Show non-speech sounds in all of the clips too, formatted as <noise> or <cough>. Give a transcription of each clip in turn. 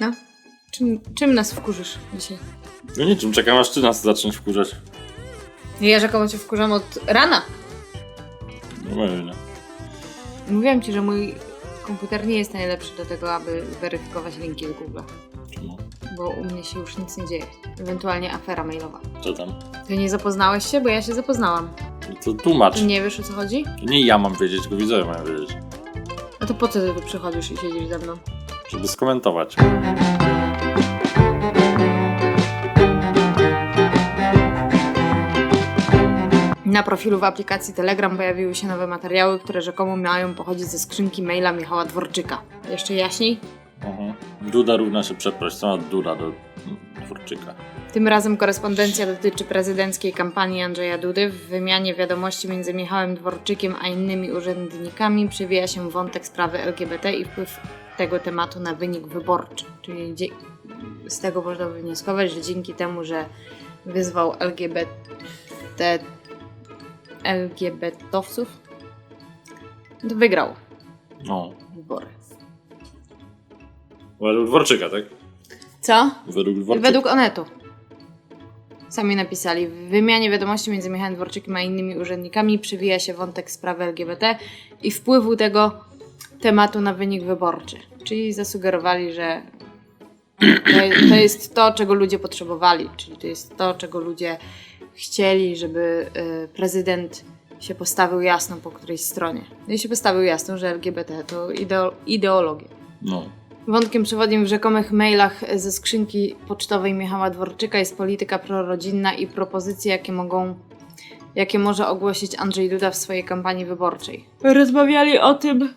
No. Czym, czym nas wkurzysz dzisiaj? No niczym, czekam aż ty nas zaczniesz wkurzać. Ja rzekomo cię wkurzam od rana. No pewnie. Mówiłam ci, że mój komputer nie jest najlepszy do tego, aby weryfikować linki z Google. Czemu? Bo u mnie się już nic nie dzieje. Ewentualnie afera mailowa. Co tam? Ty nie zapoznałeś się? Bo ja się zapoznałam. No to tłumacz. Nie wiesz o co chodzi? To nie ja mam wiedzieć, tylko widzowie mają wiedzieć. No to po co ty tu przychodzisz i siedzisz ze mną? Żeby skomentować. Na profilu w aplikacji Telegram pojawiły się nowe materiały, które rzekomo mają pochodzić ze skrzynki maila Michała Dworczyka. Jeszcze jaśniej? Mhm. Duda równa się przeproś. Co ma Duda do Dworczyka? Tym razem korespondencja dotyczy prezydenckiej kampanii Andrzeja Dudy. W wymianie wiadomości między Michałem Dworczykiem a innymi urzędnikami przewija się wątek sprawy LGBT i wpływ tego tematu na wynik wyborczy. Czyli z tego można wywnioskować, że dzięki temu, że wyzwał LGBT LGBT-owców, to wygrał No. wybory. Według Dworczyka, tak? Co? Według Dworczyka. Według Onetu. Sami napisali. W wymianie wiadomości między Michałem Dworczykiem a innymi urzędnikami przewija się wątek sprawy LGBT i wpływu tego tematu na wynik wyborczy. Czyli zasugerowali, że to, to jest to, czego ludzie potrzebowali, czyli to jest to, czego ludzie chcieli, żeby y, prezydent się postawił jasno po którejś stronie. No i się postawił jasno, że LGBT to ideo- ideologia. No. Wątkiem przewodnim w rzekomych mailach ze skrzynki pocztowej Michała Dworczyka jest polityka prorodzinna i propozycje, jakie mogą, jakie może ogłosić Andrzej Duda w swojej kampanii wyborczej. Rozmawiali o tym,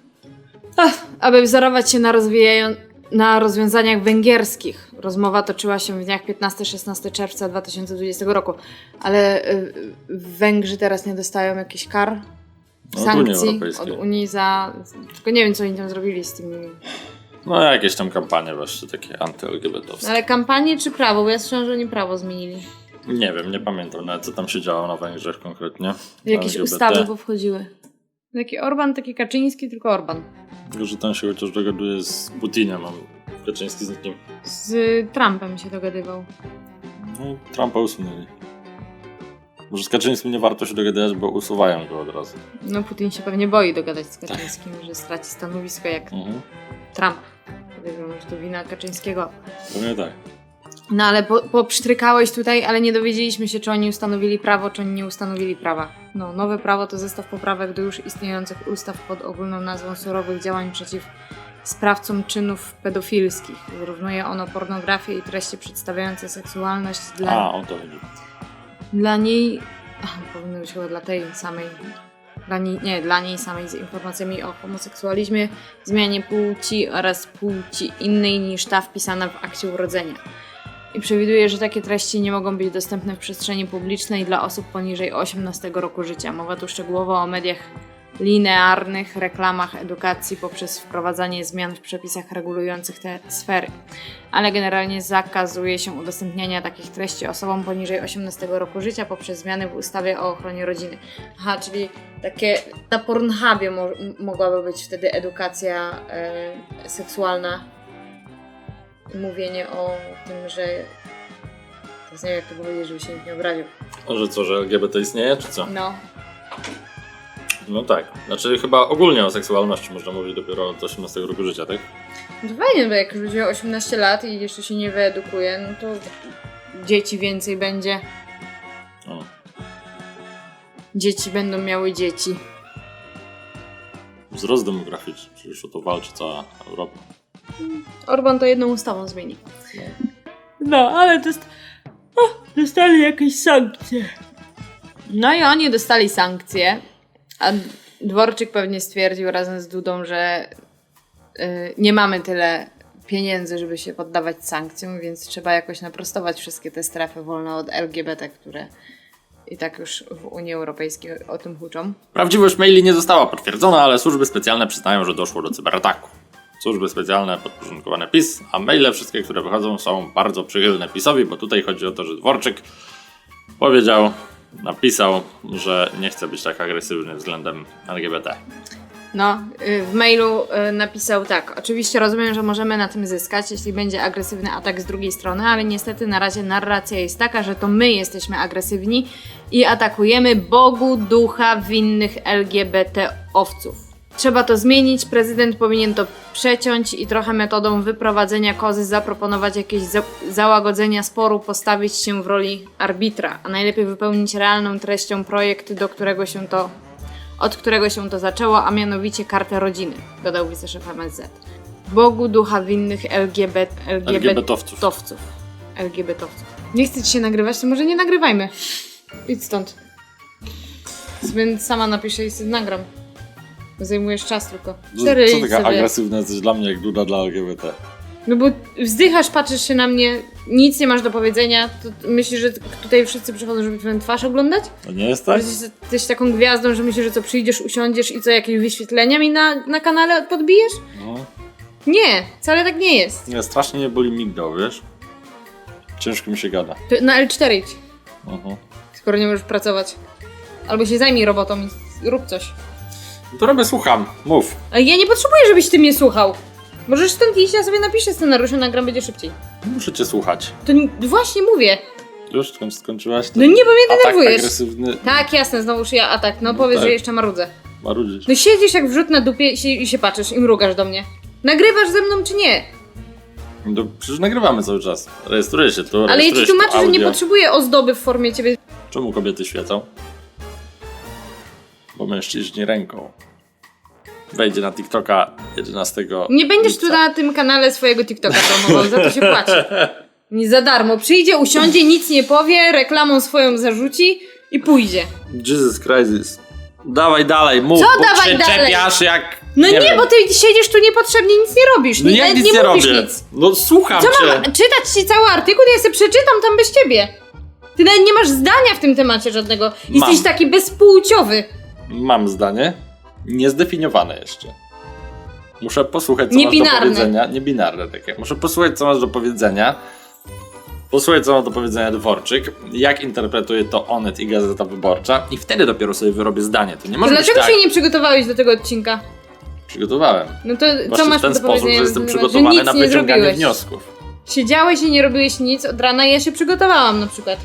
ach, aby wzorować się na, rozwijają, na rozwiązaniach węgierskich. Rozmowa toczyła się w dniach 15-16 czerwca 2020 roku, ale y, Węgrzy teraz nie dostają jakichś kar, No, od Unii sankcji Europejskiej. od Unii za... Tylko nie wiem, co oni tam zrobili z tymi No jakieś tam kampanie właśnie takie anty-LGBT-owskie. Ale kampanię czy prawo? Bo ja słyszałam, że oni prawo zmienili. Nie wiem, nie pamiętam nawet co tam się działo na Węgrzech konkretnie. Jakieś LGBT. ustawy powchodziły. Taki Orban, taki Kaczyński, tylko Orban. Tylko, że tam się chociaż dogaduje z Putinem, a Kaczyński z nikim. Z Trumpem się dogadywał. No Trumpa usunęli. Może z Kaczyńskim nie warto się dogadywać, bo usuwają go od razu. No Putin się pewnie boi dogadać z Kaczyńskim, że straci stanowisko jak Mhm. Trump. Podejrzewam, że to wina Kaczyńskiego. Pewnie tak. No ale po, tutaj, ale nie dowiedzieliśmy się, czy oni ustanowili prawo, czy oni nie ustanowili prawa. No, nowe prawo to zestaw poprawek do już istniejących ustaw pod ogólną nazwą surowych działań przeciw sprawcom czynów pedofilskich. Wyrównuje ono pornografię i treści przedstawiające seksualność dla, A, o to chodzi. dla niej... Ach, powinno być chyba dla tej samej... Dla niej, nie, dla niej samej z informacjami o homoseksualizmie, zmianie płci oraz płci innej niż ta wpisana w akcie urodzenia i przewiduje, że takie treści nie mogą być dostępne w przestrzeni publicznej dla osób poniżej 18 roku życia. Mowa tu szczegółowo o mediach linearnych, reklamach, edukacji poprzez wprowadzanie zmian w przepisach regulujących te sfery. Ale generalnie zakazuje się udostępniania takich treści osobom poniżej 18 roku życia poprzez zmiany w ustawie o ochronie rodziny. Aha, czyli takie na Pornhubie mo- mogłaby być wtedy edukacja e, seksualna mówienie o tym, że. Teraz nie wiem, jak to powiedzieć, żeby się nikt nie obraził. A że co, że LGBT istnieje, czy co? No, No tak. Znaczy chyba ogólnie o seksualności można mówić dopiero od 18 roku życia, tak? no to fajnie, bo jak już ma 18 lat i jeszcze się nie wyedukuje, no to dzieci więcej będzie. O. Dzieci będą miały dzieci. Wzrost demograficzny, przecież o to walczy cała Europa. Orban to jedną ustawą zmieni. No, ale to jest... O, dostali jakieś sankcje. No i oni dostali sankcje, a Dworczyk pewnie stwierdził razem z Dudą, że y, nie mamy tyle pieniędzy, żeby się poddawać sankcjom, więc trzeba jakoś naprostować wszystkie te strefy wolne od LGBT, które i tak już w Unii Europejskiej o tym huczą. Prawdziwość maili nie została potwierdzona, ale służby specjalne przyznają, że doszło do cyberataku. Służby specjalne podporządkowane PiS, a maile wszystkie, które wychodzą są bardzo przychylne PiSowi, bo tutaj chodzi o to, że Dworczyk powiedział, napisał, że nie chce być tak agresywny względem LGBT. No, y, w mailu y, napisał tak. Oczywiście rozumiem, że możemy na tym zyskać, jeśli będzie agresywny atak z drugiej strony, ale niestety na razie narracja jest taka, że to my jesteśmy agresywni i atakujemy Bogu ducha winnych LGBT-owców. Trzeba to zmienić, prezydent powinien to przeciąć i trochę metodą wyprowadzenia kozy zaproponować jakieś za załagodzenia sporu, postawić się w roli arbitra, a najlepiej wypełnić realną treścią projekt, do którego się to od którego się to zaczęło, a mianowicie kartę rodziny, dodał wiceszef MSZ. Bogu ducha winnych LGBT, LGBT-owców. LGBT-owców. LGBT-owców. Nie chce ci się nagrywać, to może nie nagrywajmy. Idź stąd. Więc sama napiszę i sobie nagram. Zajmujesz czas tylko. Cztery Co taka sobie. agresywna jesteś dla mnie jak duda dla LGBT? No bo wzdychasz, patrzysz się na mnie, nic nie masz do powiedzenia, to myślisz, że tutaj wszyscy przychodzą, żeby twoją twarz oglądać? To nie jest tak? Jesteś, jesteś taką gwiazdą, że myślisz, że co przyjdziesz, usiądziesz i co, jakieś wyświetlenia mi na, na kanale podbijesz? No. Nie, wcale tak nie jest. Nie, strasznie nie boli migdał, wiesz? Ciężko mi się gada. To na L4 idź, Mhm. skoro nie możesz pracować. Albo się zajmij robotą i rób coś. To robię, słucham. Mów. Ale ja nie potrzebuję, żebyś ty mnie słuchał. Możesz stąd iść, ja sobie napiszę scenariusz, a nagram będzie szybciej. Muszę cię słuchać. To ni- właśnie mówię. Już skoń- skończyłaś? No nie, bo mnie Atak denerwujesz. agresywny. Tak, jasne, znowuż ja atak. No powiedz, tak. że jeszcze marudzę. Marudzisz. No siedzisz jak wrzut na dupie i się, i się patrzysz i mrugasz do mnie. Nagrywasz ze mną czy nie? No, przecież nagrywamy cały czas. Rejestruję się tu, Ale ja ci się tu tłumaczę, że nie audio. potrzebuję ozdoby w formie ciebie. Czemu kobiety świecą? Bo mężczyźni ręką. Wejdzie na TikToka 11. Nie będziesz tu lipca. na tym kanale swojego TikToka promował, za to się płaci. <laughs> Nie za darmo. Przyjdzie, usiądzie, nic nie powie, reklamą swoją zarzuci i pójdzie. Jesus Christ. Dawaj dalej, mów. Co bo dawaj się dalej? czepiasz jak... No nie, wiem. bo ty siedzisz tu niepotrzebnie, nic nie robisz. No nie, nic nie, mówisz robię? nic. No słucham Co cię. mam czytać ci cały artykuł? To ja sobie przeczytam tam bez ciebie. Ty nawet nie masz zdania w tym temacie żadnego. Jesteś Mam. taki bezpłciowy. Mam zdanie. Niezdefiniowane jeszcze. Muszę posłuchać, co masz do powiedzenia. Niebinarne takie. Muszę posłuchać, co masz do powiedzenia. Posłuchać, co ma do powiedzenia Dworczyk, jak interpretuje to Onet i Gazeta Wyborcza i wtedy dopiero sobie wyrobię zdanie. To nie To może być dlaczego tak. się nie przygotowałeś do tego odcinka? Przygotowałem. No to co Właśnie masz w ten do sposób, powiedzenia? że jestem przygotowany na nie wyciąganie zrobiłeś. wniosków. Siedziałeś i nie robiłeś nic od rana ja się przygotowałam na przykład.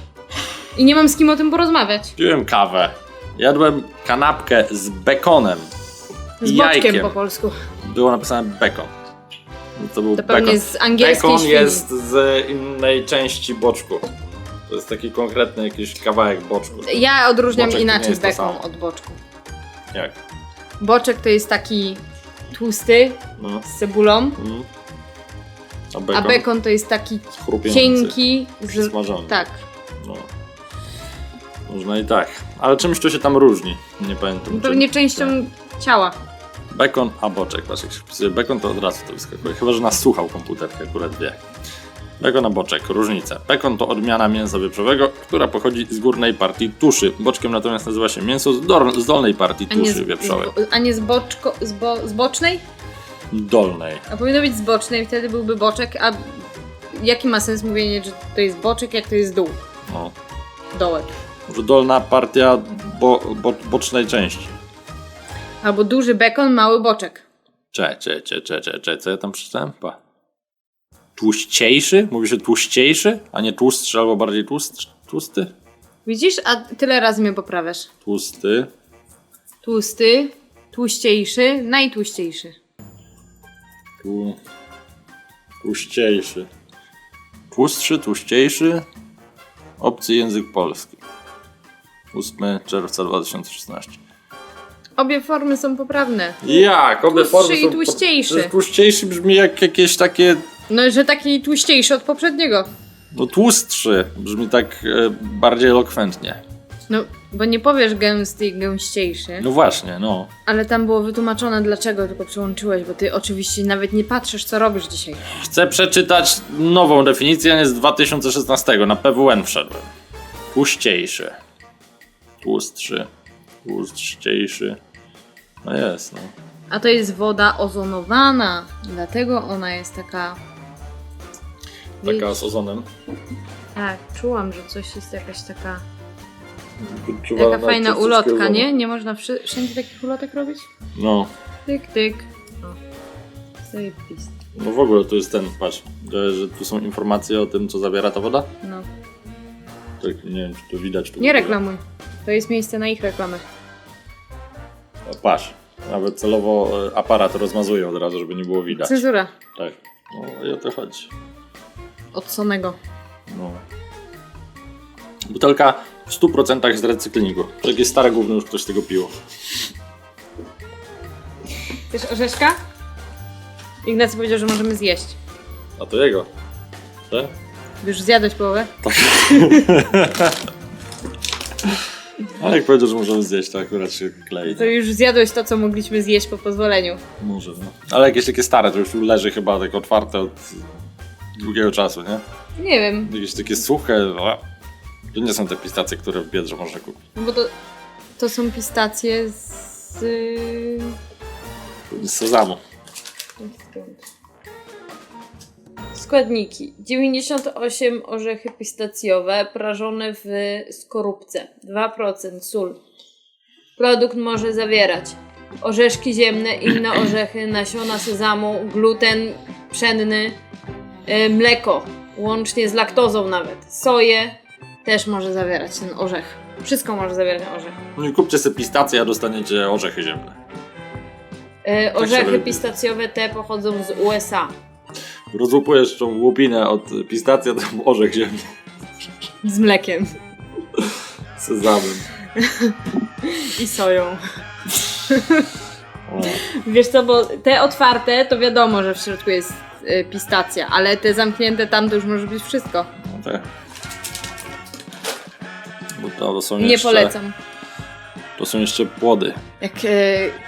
I nie mam z kim o tym porozmawiać. Piłem kawę. Jadłem kanapkę z bekonem. Z jajkiem. po polsku. Było napisane bekon. To był To pewnie bekon. z angielskiej Bekon świni. jest z innej części boczku. To jest taki konkretny jakiś kawałek boczku. Ja odróżniam Boczek nie inaczej jest to bekon samo. od boczku. Jak? Boczek to jest taki tłusty, No. z cebulą, Mm. A a bekon, bekon to jest taki chrupiący, cienki. Z... przysmażony. Tak. No. Można i tak. Ale czymś to się tam różni. Nie pamiętam. Pewnie czym. częścią ciała. Bekon, a boczek. Patrz, jak się wpisuje bekon, to od razu to wyskakuje. Chyba, że nas słuchał komputerkę, akurat wie. Bekon a boczek, różnice. Bekon to odmiana mięsa wieprzowego, która pochodzi z górnej partii tuszy. Boczkiem natomiast nazywa się mięso z, dor- z dolnej partii A tuszy z, wieprzowej. z, a nie z, boczko, z, bo, z bocznej? Dolnej. A powinno być z bocznej, wtedy byłby boczek, a jaki ma sens mówienie, że to jest boczek, jak to jest dół, No. dołek. Dolna partia bo, bo, bocznej części. Albo duży bekon, mały boczek. Cze, cze, cze, cze, cze, cze, co ja tam przeczytałem? Pa. Tłuściejszy? Mówi się tłuściejszy, a nie tłustszy albo bardziej tłust, tłusty? Widzisz? A tyle razy mnie poprawiasz. Tłusty. Tłusty, tłuściejszy, najtłuściejszy. Tu... Tłuściejszy. Tłustszy, tłuściejszy. Obcy język polski. 8 czerwca 2016. Obie formy są poprawne. Jak? Obie Tłustszy formy i są... tłuściejszy. Przecież Tłuściejszy brzmi jak jakieś takie... No, że taki tłuściejszy od poprzedniego. No tłustszy. Brzmi tak e, bardziej elokwentnie. No, bo nie powiesz gęsty i gęściejszy. No właśnie, no. Ale tam było wytłumaczone dlaczego, tylko przyłączyłeś, bo ty oczywiście nawet nie patrzysz, co robisz dzisiaj. Chcę przeczytać nową definicję, z 2016. Na PWN wszedłem. Tłuściejszy. Tłustszy. Tłuściejszy. No jest, no. A to jest woda ozonowana, dlatego ona jest taka... Taka z ozonem. Tak, czułam, że coś jest jakaś taka... Jaka fajna ulotka, ozonu. nie? Nie można wszy- wszędzie takich ulotek robić? No. Tyk, tyk. O. Zajebiste. No w ogóle tu jest ten, patrz, że, że tu są informacje o tym, co zawiera ta woda. No. Tak, nie wiem, czy to widać. Tu Nie reklamuj. To jest miejsce na ich reklamę. O, Patrz, nawet celowo e, aparat rozmazuje od razu, żeby nie było widać. Cenzura. Tak, no i o to chodzi. Od Sonego. No. Butelka w 100% z recyklingu. To jakieś stare gówno już ktoś z tego piło. Chcesz orzeszka? Ignacy powiedział, że możemy zjeść. A to jego. Tak? Już zjadłeś połowę? <laughs> Ale jak powiedział, że możemy zjeść, to akurat się klei. To już zjadłeś to, co mogliśmy zjeść po pozwoleniu. Może, no. Ale jakieś takie stare, to już leży chyba tak otwarte od długiego czasu, nie? Nie wiem, Jakieś takie suche, no. To nie są te pistacje, które w Biedrze można kupić. no bo to, to są pistacje z... y, Z sezamu. Składniki. 98 orzechy pistacjowe prażone w skorupce. 2% sól. Produkt może zawierać orzeszki ziemne, inne orzechy, nasiona sezamu, gluten pszenny, y, mleko, łącznie z laktozą nawet. Soję też może zawierać ten orzech. Wszystko może zawierać ten orzech. No i kupcie sobie pistacje, a dostaniecie orzechy ziemne. Y, Orzechy pistacjowe te pochodzą z USA. Rozłupujesz tą łupinę od pistacji, a tam orzech ziemny Z mlekiem z sezamem. i soją. O. Wiesz co, bo te otwarte to wiadomo, że w środku jest y, pistacja, ale te zamknięte tam to już może być wszystko. No tak. Bo to, to są Nie jeszcze, polecam. To są jeszcze płody. Jak e,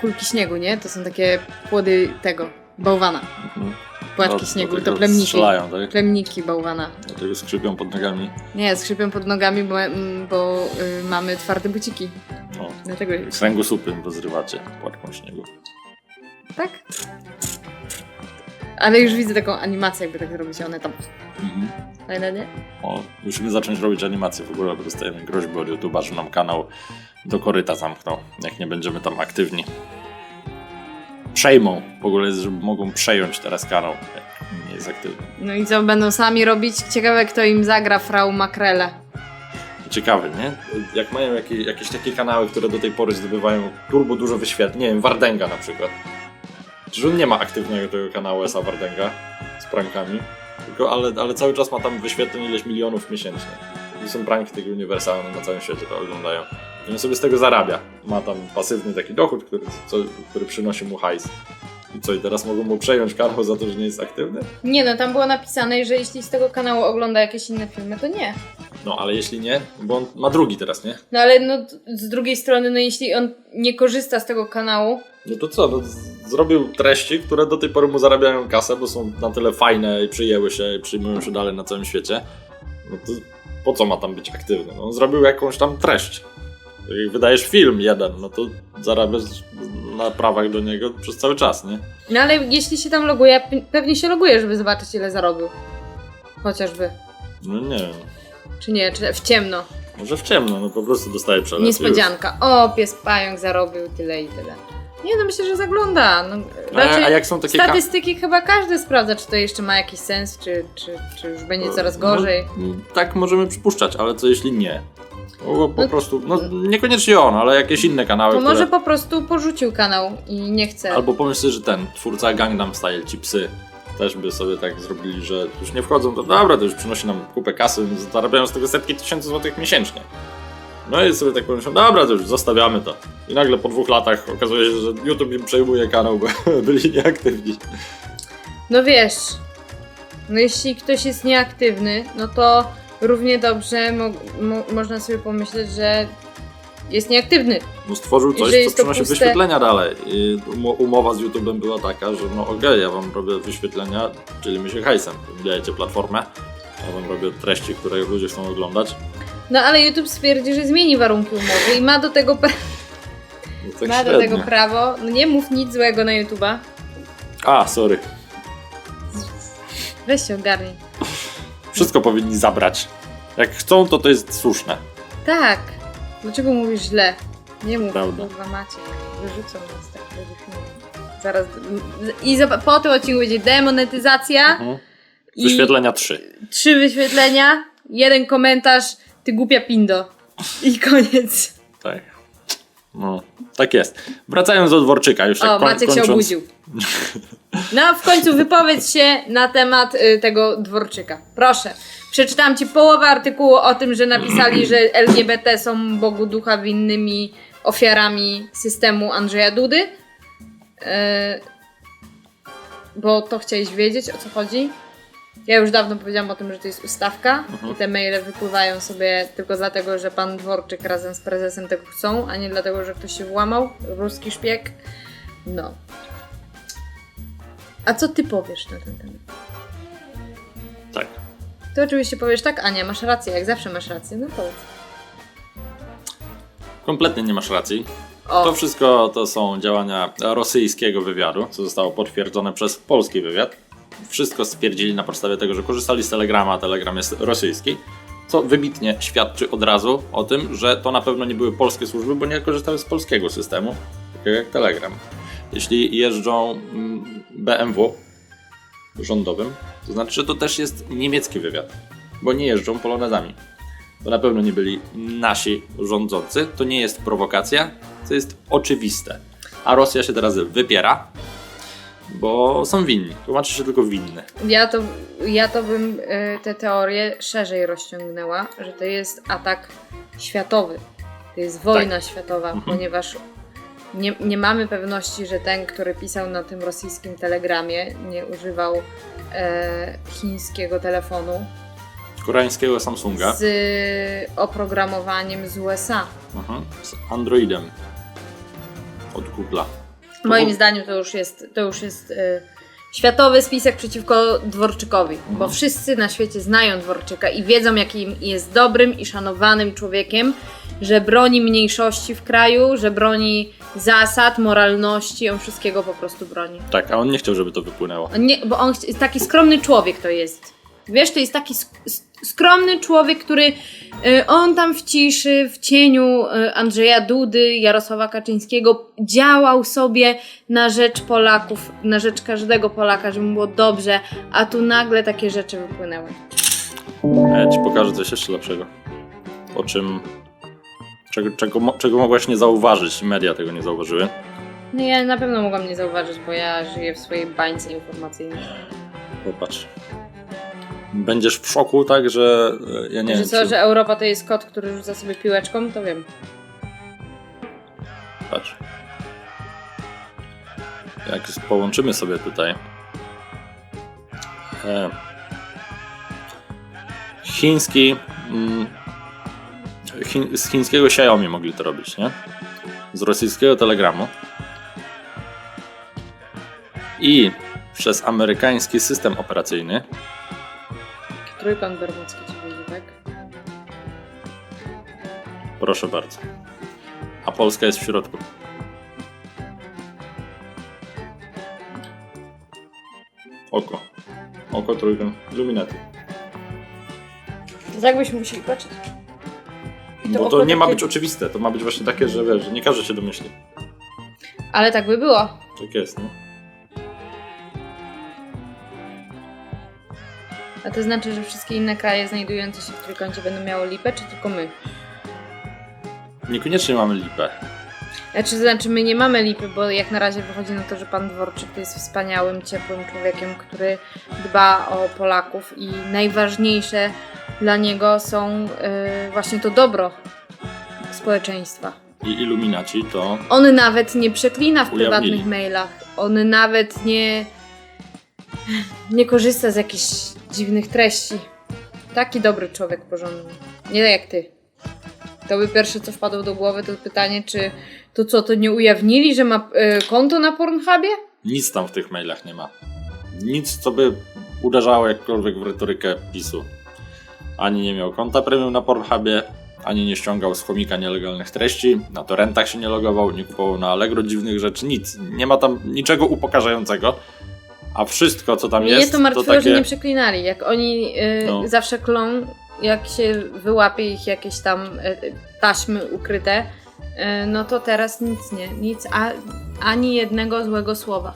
kulki śniegu, nie? To są takie płody tego, bałwana. Mhm. Płatki Do- śniegu, to plemniki. Strzelają, tak? Plemniki bałwana. Dlatego skrzypią pod nogami. Nie, skrzypią pod nogami, bo, mm, bo y, mamy twarde buciki. No. Dlatego kręgosłupy rozrywacie płatką śniegu. tak? Ale już widzę taką animację, jakby tak zrobić, one tam. Mhm. Fajne, nie? O, musimy zacząć robić animacje w ogóle, bo dostajemy groźby od YouTube'a, że nam kanał do koryta zamknął, jak nie będziemy tam aktywni. Przejmą, w ogóle że mogą przejąć teraz kanał, jak nie jest aktywny. No i co, będą sami robić? Ciekawe, kto im zagra Frau Makrele. Ciekawe, nie? Jak mają jakieś, jakieś takie kanały, które do tej pory zdobywają turbo dużo wyświetleń, nie wiem, Wardenga na przykład. Czyż on nie ma aktywnego tego kanału Esa Wardenga z prankami, tylko, ale, ale cały czas ma tam wyświetleń ileś milionów miesięcznie. To są pranki takie uniwersalne, na całym świecie to oglądają. I on sobie z tego zarabia. Ma tam pasywny taki dochód, który, co, który przynosi mu hajs. I co, i teraz mogą mu przejąć kanał za to, że nie jest aktywny? Nie no, tam było napisane, że jeśli z tego kanału ogląda jakieś inne filmy, to nie. No, ale jeśli nie, bo on ma drugi teraz, nie? No ale no, z drugiej strony, no jeśli on nie korzysta z tego kanału, No to co, no, zrobił treści, które do tej pory mu zarabiają kasę, bo są na tyle fajne i przyjęły się i przyjmują się dalej na całym świecie. No to po co ma tam być aktywny? No, on zrobił jakąś tam treść. Jak wydajesz film jeden, no to zarabiasz na prawach do niego przez cały czas, nie? no ale jeśli się tam loguje, pe- pewnie się loguje, żeby zobaczyć ile zarobił. Chociażby. No nie wiem. Czy nie, czy w ciemno. Może w ciemno, no po prostu dostaje przelew. Niespodzianka. O, pies pająk zarobił tyle i tyle. Nie no, myślę, że zagląda. No, A, a jak są takie statystyki chyba każdy sprawdza, czy to jeszcze ma jakiś sens, czy, czy, czy już będzie coraz gorzej. No, tak możemy przypuszczać, ale co jeśli nie? No, bo po No- prostu, no niekoniecznie on, ale jakieś inne kanały, To które... może po prostu porzucił kanał i nie chce. Albo pomyśl sobie, że ten twórca Gangnam Style, ci psy, też by sobie tak zrobili, że już nie wchodzą, to dobra, to już przynosi nam kupę kasy, zarabiają z tego setki tysięcy złotych miesięcznie. No i sobie tak pomyślą, dobra, to już zostawiamy to. I nagle po dwóch latach okazuje się, że YouTube im przejmuje kanał, bo <laughs> byli nieaktywni. No wiesz, no jeśli ktoś jest nieaktywny, no to równie dobrze mo- mo- można sobie pomyśleć, że jest nieaktywny. No stworzył coś, co przynosi puste- wyświetlenia dalej. I umo- umowa z YouTube'em była taka, że no okej, ja wam robię wyświetlenia, dzielimy się hajsem. Dajecie platformę, ja wam robię treści, które ludzie chcą oglądać. No ale YouTube stwierdzi, że zmieni warunki umowy i ma do tego, pra- No tak <laughs> ma do tego prawo. No nie mów nic złego na YouTube'a. A, sorry. Weź się ogarnij. Wszystko powinni zabrać. Jak chcą, to to jest słuszne. Tak. Dlaczego mówisz źle? Nie mów, Prawda. kurwa macie. Wyrzucą nas tak filmu. Zaraz. I zob- po tym odcinku będzie demonetyzacja. Mhm. I Wyświetlenia 3. trzy wyświetlenia, jeden komentarz, ty głupia pindo. I koniec. Tak. No, tak jest. Wracając do Dworczyka, już tak O, Maciek kończąc. się obudził. No, w końcu wypowiedz się na temat y, tego dworczyka. Proszę. Przeczytałam ci połowę artykułu o tym, że napisali, że LGBT są Bogu Ducha winnymi ofiarami systemu Andrzeja Dudy. Y, bo to chciałeś wiedzieć, o co chodzi? Ja już dawno powiedziałam o tym, że to jest ustawka i te maile wypływają sobie tylko dlatego, że pan Dworczyk razem z prezesem tego chcą, a nie dlatego, że ktoś się włamał, ruski szpieg. No. A co ty powiesz na ten temat? Tak. Ty oczywiście powiesz tak, Ania, masz rację, jak zawsze masz rację, no powiedz. Kompletnie nie masz racji. O, To wszystko to są działania rosyjskiego wywiadu, co zostało potwierdzone przez polski wywiad. Wszystko stwierdzili na podstawie tego, że korzystali z Telegrama, a Telegram jest rosyjski, co wybitnie świadczy od razu o tym, że to na pewno nie były polskie służby, bo nie korzystały z polskiego systemu, takiego jak Telegram. Jeśli jeżdżą mm, BMW rządowym, to znaczy, że to też jest niemiecki wywiad, bo nie jeżdżą polonezami. To na pewno nie byli nasi rządzący, to nie jest prowokacja, to jest oczywiste. A Rosja się teraz wypiera, bo są winni. Tłumaczy się tylko winny. ja to, ja to bym y, tę teorię szerzej rozciągnęła, że to jest atak światowy. To jest wojna światowa, ponieważ nie, nie mamy pewności, że ten, który pisał na tym rosyjskim telegramie, nie używał e, chińskiego telefonu Koreańskiego Samsunga z oprogramowaniem z USA. mhm, z Androidem od Google'a. Moim było- zdaniem to już jest, to już jest e, światowy spisek przeciwko Dworczykowi, bo Mhm. wszyscy na świecie znają Dworczyka i wiedzą, jakim jest dobrym i szanowanym człowiekiem, że broni mniejszości w kraju, że broni zasad, moralności, on wszystkiego po prostu broni. Tak, a on nie chciał, żeby to wypłynęło. On nie, bo on chci- taki skromny człowiek to jest. Wiesz, to jest taki sk- s- skromny człowiek, który y, on tam w ciszy, w cieniu y, Andrzeja Dudy, Jarosława Kaczyńskiego działał sobie na rzecz Polaków, na rzecz każdego Polaka, żeby mu było dobrze, a tu nagle takie rzeczy wypłynęły. Ja ci pokażę coś jeszcze lepszego. O czym. Czego, czego, czego mogłaś nie zauważyć? Media tego nie zauważyły. No ja na pewno mogłam nie zauważyć, bo ja żyję w swojej bańce informacyjnej. Popatrz. Będziesz w szoku, tak, że e, ja nie że wiem. co, czy- że Europa to jest kot, który rzuca sobie piłeczką, to wiem. Patrz. Jak połączymy sobie tutaj. E, chiński. Mm, chi, z chińskiego Xiaomi mogli to robić, nie? Z rosyjskiego Telegramu. I przez amerykański system operacyjny. Trójkąt bermudzki ci widzi, tak? Proszę bardzo. A Polska jest w środku. Oko. Oko trójkąt. Illuminati. Tak byśmy musieli patrzeć. I Bo oko to nie ma takie- być oczywiste. To ma być właśnie takie, że wiesz, że nie każdy się domyśli. Ale tak by było. Tak jest, nie? A to znaczy, że wszystkie inne kraje znajdujące się w trójkącie będą miało lipę, czy tylko my? Niekoniecznie mamy lipę. Znaczy, znaczy, my nie mamy lipy, bo jak na razie wychodzi na to, że pan Dworczyk jest wspaniałym, ciepłym człowiekiem, który dba o Polaków i najważniejsze dla niego są yy, właśnie to dobro społeczeństwa. I Illuminaci to On nawet nie przeklina w Ujawnili. prywatnych mailach. On nawet nie, nie korzysta z jakichś dziwnych treści. Taki dobry człowiek porządny. Nie tak jak ty. To by pierwsze co wpadło do głowy to pytanie, czy to co, to nie ujawnili, że ma y, konto na Pornhubie? nic tam w tych mailach nie ma. Nic, co by uderzało jakkolwiek w retorykę PiSu. Ani nie miał konta premium na Pornhubie, ani nie ściągał z chomika nielegalnych treści, na torrentach się nie logował, nie kupował na Allegro dziwnych rzeczy, nic. Nie ma tam niczego upokarzającego, a wszystko, co tam Mnie jest, to martwiło, to takie... że nie przeklinali. Jak oni y, No. zawsze klą, jak się wyłapie ich jakieś tam y, taśmy ukryte, e, no to teraz nic nie, nic, a, ani jednego złego słowa.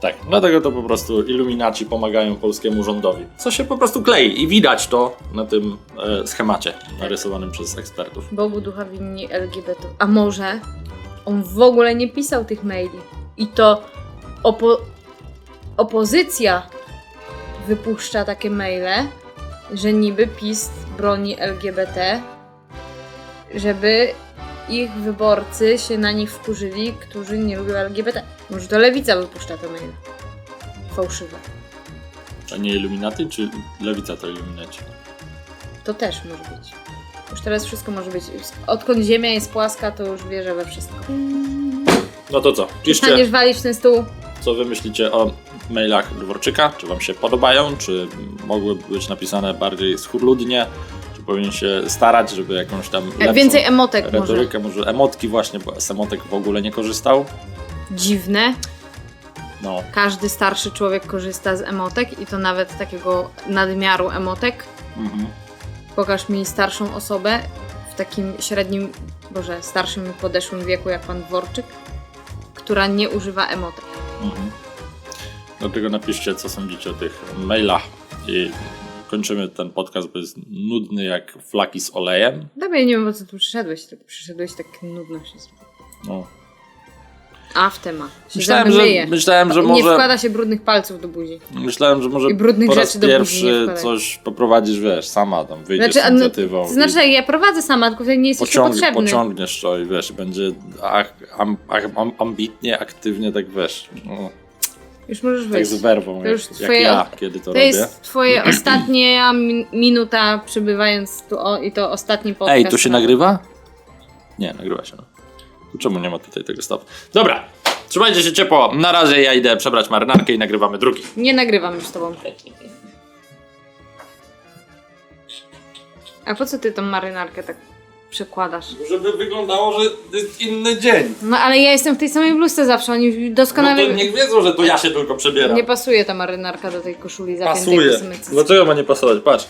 Tak, dlatego to po prostu iluminaci pomagają polskiemu rządowi. Co się po prostu klei i widać to na tym e, schemacie narysowanym przez ekspertów. Bogu ducha winni LGBT. A może on w ogóle nie pisał tych maili i to opo- opozycja wypuszcza takie maile, że niby PiS broni LGBT, żeby ich wyborcy się na nich wkurzyli, którzy nie lubią LGBT. Może to lewica wypuszcza te maile. Fałszywe. A nie iluminaty, czy lewica to iluminaci? To też może być. Już teraz wszystko może być. Odkąd ziemia jest płaska, to już wierzę we wszystko. No to co? Piszcie, Przestaniesz walić ten stół. Co wy myślicie o mailach Dworczyka. Czy wam się podobają? Czy mogłyby być napisane bardziej schludnie? Czy powinien się starać, żeby jakąś tam lepszą E, Więcej emotek może. retorykę, może. emotki właśnie, bo z emotek w ogóle nie korzystał. Dziwne. No, Każdy starszy człowiek korzysta z emotek i to nawet takiego nadmiaru emotek. mhm. Pokaż mi starszą osobę w takim średnim, boże, starszym podeszłym wieku jak pan Dworczyk, która nie używa emotek. Mhm. Dlatego napiszcie, co sądzicie o tych mailach i kończymy ten podcast, bo jest nudny jak flaki z olejem. Dobra, ja nie wiem, po co tu przyszedłeś. Tak przyszedłeś tak nudno się zrobiło. No. A w temat. Myślałem, że, myślałem, że Nie może, wkłada się brudnych palców do buzi. myślałem, że może I brudnych po raz rzeczy nie pierwszy coś poprowadzisz, wiesz, sama tam wyjdziesz Znaczy, z no, inicjatywą. to znaczy, ja prowadzę sama, tylko wtedy nie jesteś tu pociąg, potrzebny. pociągniesz to i wiesz, będzie am, am, ambitnie, aktywnie, tak wiesz, no, Już możesz tak wyjść. z werwą, To jak, już jak twoje- ja, kiedy to, To robię. jest twoje <clears throat> ostatnia min- minuta przebywając tu o, i to ostatni podcast. Ej, to się nagrywa? Nie, nagrywa się. No. To czemu nie ma tutaj tego stop? Dobra, trzymajcie się ciepło. Na razie ja idę przebrać marynarkę i nagrywamy drugi. Nie nagrywam już z tobą. A po co ty tą marynarkę tak przekładasz? Żeby wyglądało, że jest inny dzień. No ale ja jestem w tej samej bluzce zawsze, oni No doskonale... to niech wiedzą, że to ja się tylko przebieram. Nie pasuje ta marynarka do tej koszuli zapiętej Pasuje. Dlaczego ma nie pasować? Patrz.